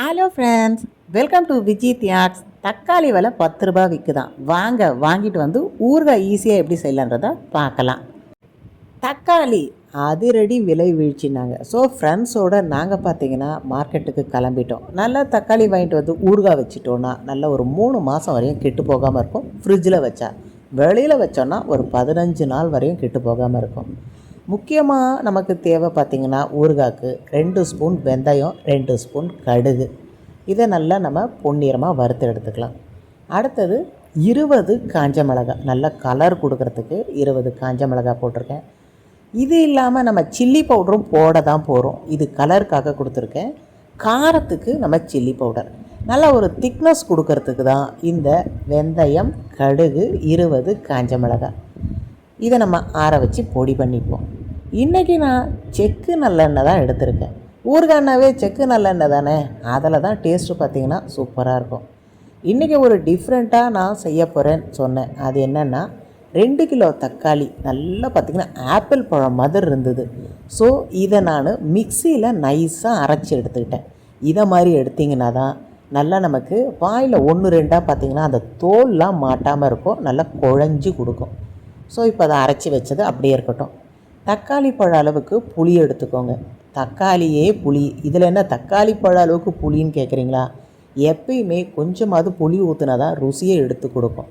Hello friends welcome to Viji தியாக்ஸ் தக்காளி விலை பத்து ரூபா விற்குதான் வாங்க வாங்கிட்டு வந்து ஊறுகாய் ஈஸியாக எப்படி செய்யலான்றத பார்க்கலாம். தக்காளி அதிரடி விலை வீழ்ச்சினாங்க. ஸோ ஃப்ரெண்ட்ஸோட நாங்கள் பார்த்தீங்கன்னா மார்க்கெட்டுக்கு கிளம்பிட்டோம். நல்லா தக்காளி வாங்கிட்டு வந்து ஊறுகாய் வச்சுட்டோன்னா நல்ல ஒரு மூணு மாதம் வரையும் கெட்டு போகாமல் இருக்கும். ஃப்ரிட்ஜில் வச்சா வெளியில் வச்சோன்னா ஒரு பதினஞ்சு நாள் வரையும் கெட்டு போகாமல் இருக்கும். முக்கியமாக நமக்கு தேவை பார்த்திங்கன்னா ஊறுகாய்க்கு ரெண்டு ஸ்பூன் வெந்தயம் ரெண்டு ஸ்பூன் கடுகு. இதை நல்லா நம்ம பொன்னிறமாக வறுத்து எடுத்துக்கலாம். அடுத்தது இருபது காஞ்ச மிளகாய். நல்ல கலர் கொடுக்கறதுக்கு இருபது காஞ்ச மிளகாய் போட்டிருக்கேன். இது இல்லாமல் நம்ம சில்லி பவுடரும் போட தான் போகிறோம் இது கலருக்காக கொடுத்துருக்கேன். காரத்துக்கு நம்ம சில்லி பவுடர் நல்லா ஒரு திக்னஸ் கொடுக்கறதுக்கு தான் இந்த வெந்தயம் கடுகு இருபது காஞ்ச மிளகாய். இதை நம்ம ஆற வச்சு பொடி பண்ணிப்போம் இன்றைக்கி நான் செக்கு நல்லெண்ணெய் தான் எடுத்திருக்கேன். ஊறுகாய்னாவே செக்கு நல்லெண்ணெய் தானே? அதில் தான் டேஸ்ட்டு பார்த்திங்கன்னா சூப்பராக இருக்கும். இன்றைக்கி ஒரு டிஃப்ரெண்ட்டாக நான் செய்ய போகிறேன்னு சொன்னேன். அது என்னென்னா ரெண்டு கிலோ தக்காளி நல்லா பார்த்திங்கன்னா ஆப்பிள் பழம் மாதிரி இருந்தது. ஸோ இதை நான் மிக்சியில் நைஸாக அரைச்சி எடுத்துக்கிட்டேன். இதை மாதிரி எடுத்திங்கன்னா தான் நல்லா நமக்கு வாயில் ஒன்று ரெண்டாக பார்த்திங்கன்னா அந்த தோல்லாம் மாட்டாமல் இருக்கும். நல்லா குழஞ்சி கொடுக்கும். ஸோ இப்போ அதை அரைச்சி வச்சது அப்படியே இருக்கட்டும். தக்காளி பழ அளவுக்கு புளி எடுத்துக்கோங்க. தக்காளியே புளி. இதில் என்ன தக்காளி பழ அளவுக்கு புளின்னு கேட்குறீங்களா எப்பயுமே கொஞ்சமாவது புளி ஊற்றுனா தான் ருசியை எடுத்து கொடுக்கும்.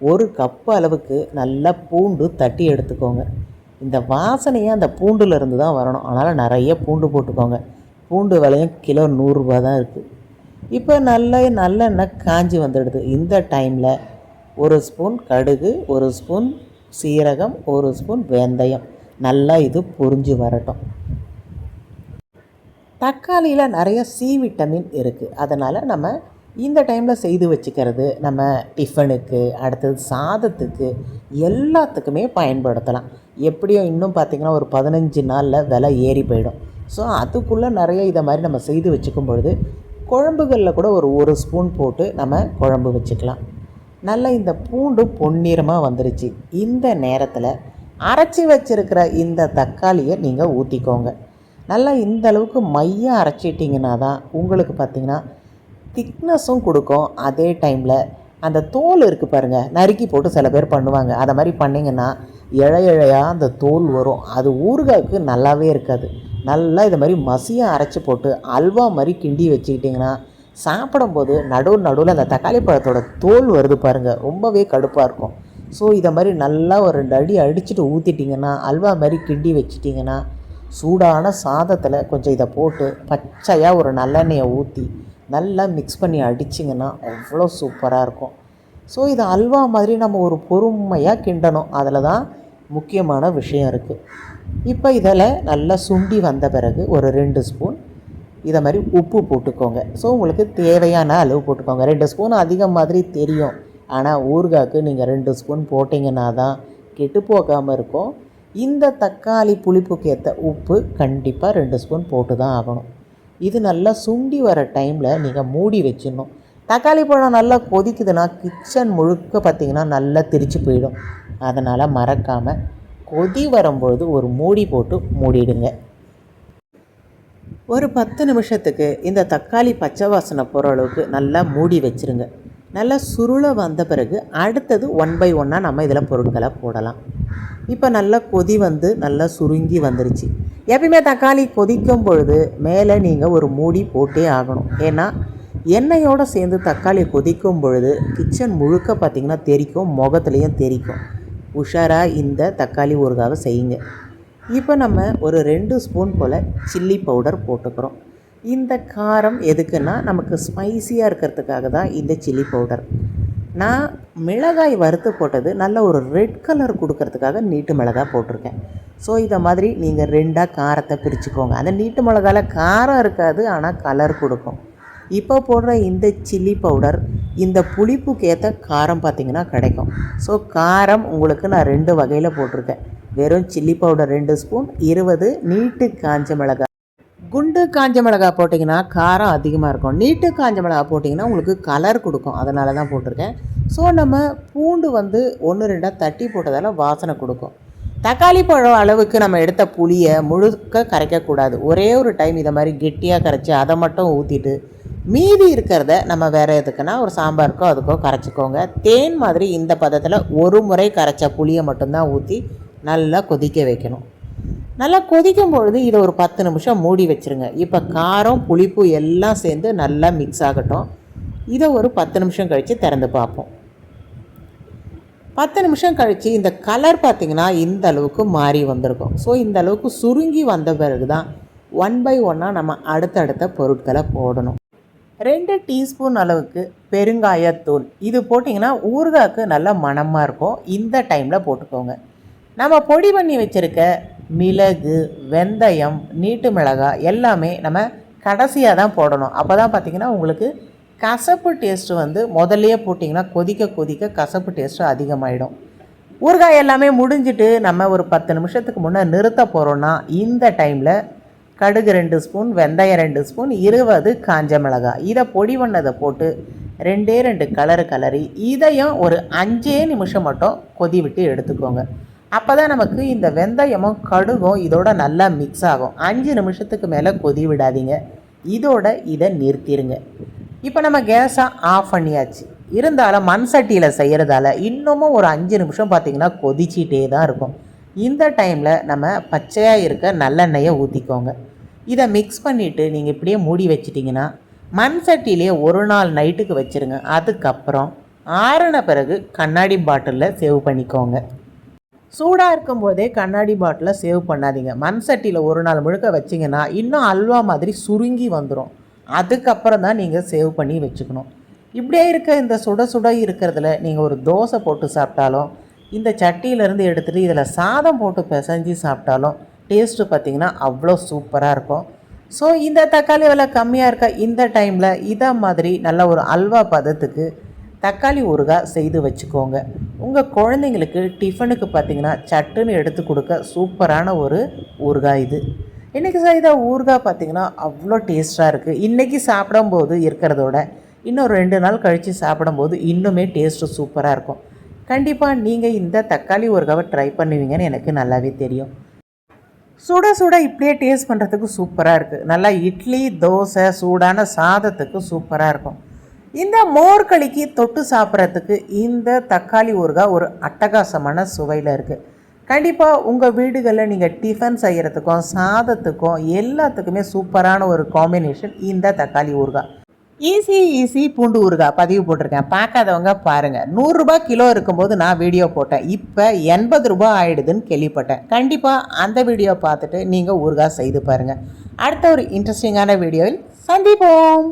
ஒரு கப்பு அளவுக்கு நல்லா பூண்டு தட்டி எடுத்துக்கோங்க. இந்த வாசனையே அந்த பூண்டுலேருந்து தான் வரணும். அதனால் நிறைய பூண்டு போட்டுக்கோங்க. பூண்டு விலையும் கிலோ நூறுரூபா தான் இருக்குது இப்போ நல்ல நல்லெண்ணெய் காஞ்சி வந்துடுது. இந்த டைமில் ஒரு ஸ்பூன் கடுகு ஒரு ஸ்பூன் சீரகம் ஒரு ஸ்பூன் வெந்தயம். நல்லா இது பொரிஞ்சு வரட்டும். தக்காளியில் நிறைய சி விட்டமின் இருக்குது அதனால் நம்ம இந்த டைமில் செய்து வச்சுக்கிறது நம்ம டிஃபனுக்கு அடுத்தது சாதத்துக்கு எல்லாத்துக்குமே பயன்படுத்தலாம். எப்படியும் இன்னும் பார்த்திங்கன்னா ஒரு பதினஞ்சு நாளில் விலை ஏறி போயிடும். ஸோ அதுக்குள்ளே நிறைய இதை மாதிரி நம்ம செய்து வச்சுக்கும் பொழுது குழம்புகளில் கூட ஒரு ஒரு ஸ்பூன் போட்டு நம்ம குழம்பு வச்சுக்கலாம். நல்லா இந்த பூண்டு பொன்னிறமாக வந்துருச்சு. இந்த நேரத்தில் அரைச்சி வச்சுருக்கிற இந்த தக்காளியை நீங்கள் ஊற்றிக்கோங்க நல்லா இந்த அளவுக்கு மையம் அரைச்சிட்டிங்கன்னா தான் உங்களுக்கு பார்த்திங்கன்னா திக்னஸும் கொடுக்கும். அதே டைமில் அந்த தோல் இருக்குது பாருங்கள் நறுக்கி போட்டு சில பேர் பண்ணுவாங்க. அதை மாதிரி பண்ணிங்கன்னா இழை இழையாக அந்த தோல் வரும். அது ஊறுகாய்க்கு நல்லாவே இருக்காது. நல்லா இது மாதிரி மசியாக அரைச்சி போட்டு அல்வா மாதிரி கிண்டி வச்சுக்கிட்டிங்கன்னா சாப்பிடும்போது நடுவு நடுவில் அந்த தக்காளி பழத்தோட தோல் வருது பாருங்கள் ரொம்பவே கடுப்பாக இருக்கும். ஸோ இதை மாதிரி நல்லா ஒரு ரெண்டு அடி அடிச்சுட்டு ஊற்றிட்டிங்கன்னா அல்வா மாதிரி கிண்டி வச்சிட்டிங்கன்னா சூடான சாதத்தில் கொஞ்சம் இதை போட்டு பச்சையாக ஒரு நல்லெண்ணெயை ஊற்றி நல்லா மிக்ஸ் பண்ணி அடிச்சிங்கன்னா அவ்வளோ சூப்பராக இருக்கும். ஸோ இது அல்வா மாதிரி நம்ம ஒரு பொறுமையாக கிண்டணும். அதில் தான் முக்கியமான விஷயம் இருக்குது இப்போ இதில் நல்லா சுண்டி வந்த பிறகு ஒரு ரெண்டு ஸ்பூன் இதை மாதிரி உப்பு போட்டுக்கோங்க. ஸோ உங்களுக்கு தேவையான அளவு போட்டுக்கோங்க. ரெண்டு ஸ்பூன் அதிகம் மாதிரி தெரியும். ஆனால் ஊறுகாய்க்கு நீங்கள் ரெண்டு ஸ்பூன் போட்டிங்கன்னா தான் கெட்டு போகாமல் இருக்கும். இந்த தக்காளி புளிப்புக்கு ஏற்ற உப்பு கண்டிப்பாக ரெண்டு ஸ்பூன் போட்டு தான் ஆகணும். இது நல்லா சுண்டி வர டைமில் நீங்கள் மூடி வச்சிடணும். தக்காளி பழம் நல்லா கொதிக்குதுன்னா கிச்சன் முழுக்க பார்த்திங்கன்னா நல்லா திரிச்சு போயிடும். அதனால் மறக்காமல் கொதி வரும்பொழுது ஒரு மூடி போட்டு மூடிடுங்க. ஒரு பத்து நிமிஷத்துக்கு இந்த தக்காளி பச்சை வாசனை போகிற அளவுக்கு நல்லா மூடி வச்சுருங்க. நல்லா சுருளை வந்த பிறகு அடுத்தது ஒன் பை ஒன்னாக நம்ம இதில் பொருட்களை போடலாம். இப்போ நல்லா கொதி வந்து நல்லா சுருங்கி வந்துருச்சு. எப்பயுமே தக்காளி கொதிக்கும் பொழுது மேலே நீங்கள் ஒரு மூடி போட்டே ஆகணும். ஏன்னா எண்ணெயோடு சேர்ந்து தக்காளி கொதிக்கும் பொழுது கிச்சன் முழுக்க பார்த்திங்கன்னா தெரிக்கும் முகத்துலேயும் தெரிக்கும். உஷாராக இந்த தக்காளி ஊறுகாவை செய்யுங்க. இப்போ நம்ம ஒரு ரெண்டு ஸ்பூன் போல் சில்லி பவுடர் போட்டுக்கிறோம். இந்த காரம் எதுக்குன்னா நமக்கு ஸ்பைசியாக இருக்கிறதுக்காக தான் இந்த சில்லி பவுடர் நான் மிளகாய் வறுத்து போட்டது நல்ல ஒரு ரெட் கலர் கொடுக்கறதுக்காக நீட்டு மிளகாய் போட்டிருக்கேன். ஸோ இதை மாதிரி நீங்கள் ரெண்டாக காரத்தை பிரிச்சுக்கோங்க. அந்த நீட்டு மிளகாயில் காரம் இருக்காது ஆனால் கலர் கொடுக்கும். இப்போ போடுற இந்த சில்லி பவுடர் இந்த புளிப்புக்கு ஏற்ற காரம் பார்த்திங்கன்னா கிடைக்கும். ஸோ காரம் உங்களுக்கு நான் ரெண்டு வகையில் போட்டிருக்கேன். வெறும் சில்லி பவுடர் ரெண்டு ஸ்பூன் இருபது நீட்டு காஞ்ச மிளகாய் குண்டு காஞ்ச மிளகாய் போட்டிங்கன்னா காரம் அதிகமாக இருக்கும். நீட்டு காஞ்ச மிளகாய் போட்டிங்கன்னா உங்களுக்கு கலர் கொடுக்கும். அதனால தான் போட்டிருக்கேன். ஸோ நம்ம பூண்டு வந்து ஒன்று ரெண்டாக தட்டி போட்டதால் வாசனை கொடுக்கும். தக்காளி பழம் அளவுக்கு நம்ம எடுத்த புளியை முழுக்க கரைக்கக்கூடாது ஒரே ஒரு டைம் இதை மாதிரி கெட்டியாக கரைச்சி அதை மட்டும் ஊற்றிட்டு மீதி இருக்கிறத நம்ம வேறு எதுக்குன்னா ஒரு சாம்பாருக்கோ அதுக்கோ கரைச்சிக்கோங்க. தேன் மாதிரி இந்த பதத்தில் ஒரு முறை கரைச்ச புளியை மட்டும்தான் ஊற்றி நல்லா கொதிக்க வைக்கணும். நல்லா கொதிக்கும் பொழுது இதை ஒரு பத்து நிமிஷம் மூடி வச்சுருங்க. இப்போ காரம் புளிப்பு எல்லாம் சேர்ந்து நல்லா மிக்ஸ் ஆகட்டும். இதை ஒரு பத்து நிமிஷம் கழித்து திறந்து பார்ப்போம். பத்து நிமிஷம் கழித்து இந்த கலர் பார்த்திங்கன்னா இந்த அளவுக்கு மாறி வந்திருக்கும். ஸோ இந்த அளவுக்கு சுருங்கி வந்த பிறகு தான் ஒன் பை ஒன்னாக நம்ம அடுத்தடுத்த பொருட்களை போடணும். ரெண்டு டீஸ்பூன் அளவுக்கு பெருங்காயத்தூள். இது போட்டிங்கன்னா ஊறுகாய்க்கு நல்ல மணமாக இருக்கும். இந்த டைமில் போட்டுக்கோங்க. நம்ம பொடி பண்ணி வச்சுருக்க மிளகு வெந்தயம் நீட்டு மிளகாய் எல்லாமே நம்ம கடைசியாக தான் போடணும். அப்போ தான் பார்த்திங்கன்னா உங்களுக்கு கசப்பு டேஸ்ட்டு வந்து முதல்லையே போட்டிங்கன்னா கொதிக்க கொதிக்க கசப்பு டேஸ்ட்டு அதிகமாகிடும் ஊறுகாய் எல்லாமே முடிஞ்சிட்டு நம்ம ஒரு பத்து நிமிஷத்துக்கு முன்னே நிறுத்த போகிறோன்னா இந்த டைமில் கடுகு ரெண்டு ஸ்பூன் வெந்தயம் ரெண்டு ஸ்பூன் இருபது காஞ்ச மிளகாய். இதை பொடி பண்ணதை போட்டு ரெண்டே ரெண்டு கலரு கலரி இதையும் ஒரு அஞ்சே நிமிஷம் மட்டும் கொதி விட்டு எடுத்துக்கோங்க. அப்போ தான் நமக்கு இந்த வெந்தயமும் கடுகும் இதோட நல்லா மிக்ஸ் ஆகும். அஞ்சு நிமிஷத்துக்கு மேலே கொதி விடாதீங்க. இதோட இதை நிறுத்திடுங்க இப்போ நம்ம கேஸை ஆஃப் பண்ணியாச்சு. இருந்தாலும் மண் சட்டியில் செய்கிறதால இன்னமும் ஒரு அஞ்சு நிமிஷம் பார்த்திங்கன்னா கொதிச்சிட்டே தான் இருக்கும். இந்த டைமில் நம்ம பச்சையாக இருக்க நல்லெண்ணெயை ஊற்றிக்கோங்க இதை மிக்ஸ் பண்ணிவிட்டு நீங்கள் இப்படியே மூடி வச்சிட்டிங்கன்னா மண் சட்டியிலே ஒரு நாள் நைட்டுக்கு வச்சுருங்க. அதுக்கப்புறம் ஆறின பிறகு கண்ணாடி பாட்டிலில் சேவ் பண்ணிக்கோங்க. சூடாக இருக்கும்போதே கண்ணாடி பாட்டிலில் சேவ் பண்ணாதீங்க. மண் சட்டியில் ஒரு நாள் முழுக்க வச்சிங்கன்னா இன்னும் அல்வா மாதிரி சுருங்கி வந்துடும் அதுக்கப்புறம் தான் நீங்கள் சேவ் பண்ணி வச்சுக்கணும். இப்படியே இருக்க இந்த சுட சுட இருக்கிறதுல நீங்கள் ஒரு தோசை போட்டு சாப்பிட்டாலும் இந்த சட்டியிலேருந்து எடுத்துகிட்டு இதில் சாதம் போட்டு பிசைஞ்சு சாப்பிட்டாலும் டேஸ்ட்டு பார்த்திங்கன்னா அவ்வளோ சூப்பராக இருக்கும். ஸோ இந்த தக்காளி விலை கம்மியாக இருக்க இந்த டைமில் இதை மாதிரி நல்ல ஒரு அல்வா பதத்துக்கு தக்காளி ஊறுகாய் செய்து வச்சுக்கோங்க. உங்கள் குழந்தைங்களுக்கு டிஃபனுக்கு பார்த்தீங்கன்னா சட்டுன்னு எடுத்து கொடுக்க சூப்பரான ஒரு ஊறுகாய் இது. இன்றைக்கி செய்த ஊறுகாய் பார்த்திங்கன்னா அவ்வளோ டேஸ்ட்டாக இருக்குது இன்றைக்கி சாப்பிடும்போது இருக்கிறதோட இன்னும் ரெண்டு நாள் கழித்து சாப்பிடும்போது இன்னுமே டேஸ்ட்டு சூப்பராக இருக்கும். கண்டிப்பாக நீங்கள் இந்த தக்காளி ஊறுகாவை ட்ரை பண்ணுவீங்கன்னு எனக்கு நல்லாவே தெரியும். சுட சுட இப்படியே டேஸ்ட் பண்ணுறதுக்கு சூப்பராக இருக்குது நல்லா இட்லி தோசை சூடான சாதத்துக்கு சூப்பராக இருக்கும். இந்த மோர்களிக்கு தொட்டு சாப்பிட்றதுக்கு இந்த தக்காளி ஊறுகாய் ஒரு அட்டகாசமான சுவையில் இருக்குது கண்டிப்பாக உங்கள் வீடுகளில் நீங்கள் டிஃபன் செய்கிறதுக்கும் சாதத்துக்கும் எல்லாத்துக்குமே சூப்பரான ஒரு காம்பினேஷன் இந்த தக்காளி ஊறுகாய் ஈஸி ஈஸி பூண்டு ஊறுகாய் பதிவு போட்டிருக்கேன். பார்க்காதவங்க பாருங்கள் நூறுரூபா கிலோ இருக்கும்போது நான் வீடியோ போட்டேன். இப்போ எண்பது ரூபா ஆகிடுதுன்னு கேள்விப்பட்டேன். கண்டிப்பாக அந்த வீடியோ பார்த்துட்டு நீங்கள் ஊறுகாய் செய்து பாருங்கள் அடுத்த ஒரு இன்ட்ரெஸ்டிங்கான வீடியோவில் சந்திப்போம்.